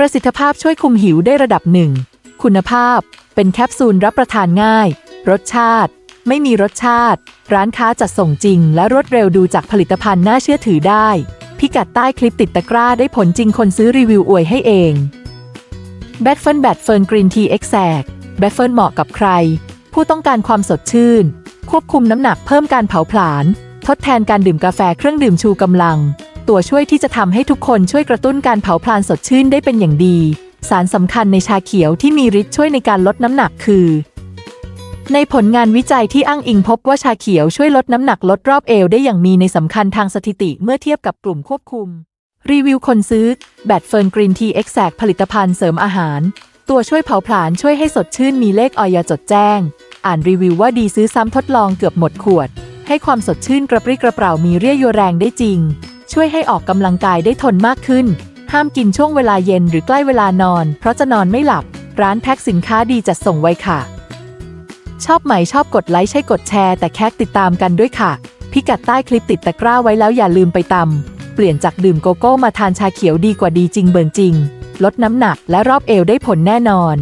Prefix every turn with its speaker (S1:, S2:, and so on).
S1: ประสิทธิภาพช่วยคุมหิวได้ระดับหนึ่ง คุณภาพ เป็นแคปซูลรับประทานง่าย รสชาติ ไม่มีรสชาติ ร้านค้าจัดส่งจริง และรวดเร็วดูจากผลิตภัณฑ์น่าเชื่อถือได้ พิกัดใต้คลิปติดตะกร้าได้ผลจริงคนซื้อรีวิวอวยให้เองแบทเฟิลแบทเฟิร์นกรีนทีเอ็กแซกแบทเฟิลเหมาะกับใคร ผู้ต้องการความสดชื่น ควบคุมน้ำหนักเพิ่มการเผาผลาญทดแทนการดื่มกาแฟเครื่องดื่มชูกำลัง ตัวช่วยที่จะทำให้ทุกคนช่วยกระตุ้นการเผาผลาญสดชื่นได้เป็นอย่างดี สารสำคัญในชาเขียวที่มีฤทธิ์ช่วยในการลดน้ำหนักคือ ในผลงานวิจัยที่อ้างอิงพบว่าชาเขียวช่วยลดน้ำหนักลดรอบเอวได้อย่างมีในสำคัญทางสถิติเมื่อเทียบกับกลุ่มควบคุม รีวิวคนซื้อแบตเฟิร์นกรีนทีเอ็กแซกผลิตภัณฑ์เสริมอาหาร ตัวช่วยเผาผลาญช่วยให้สดชื่นมีเลขออยจดแจ้ง อ่านรีวิวว่าดีซื้อซ้ำทดลองเกือบหมดขวด ให้ความสดชื่นกระปรี้กระเปร่ามีเรี่ยวแรงได้จริง ช่วยให้ออกกำลังกายได้ทนมากขึ้น ห้ามกินช่วงเวลาเย็นหรือใกล้เวลานอน เพราะจะนอนไม่หลับ ร้านแพ็คสินค้าดีจัดส่งไวค่ะ ชอบไหมชอบกดไลค์ใช่กดแชร์ แต่แคกติดตามกันด้วยค่ะ พิกัดใต้คลิปติดตะกร้าไว้แล้วอย่าลืมไปตำเปลี่ยนจากดื่มโกโก้มาทานชาเขียวดีกว่าดีจริงเบิร์นจริง ลดน้ำหนักและรอบเอวได้ผลแน่นอน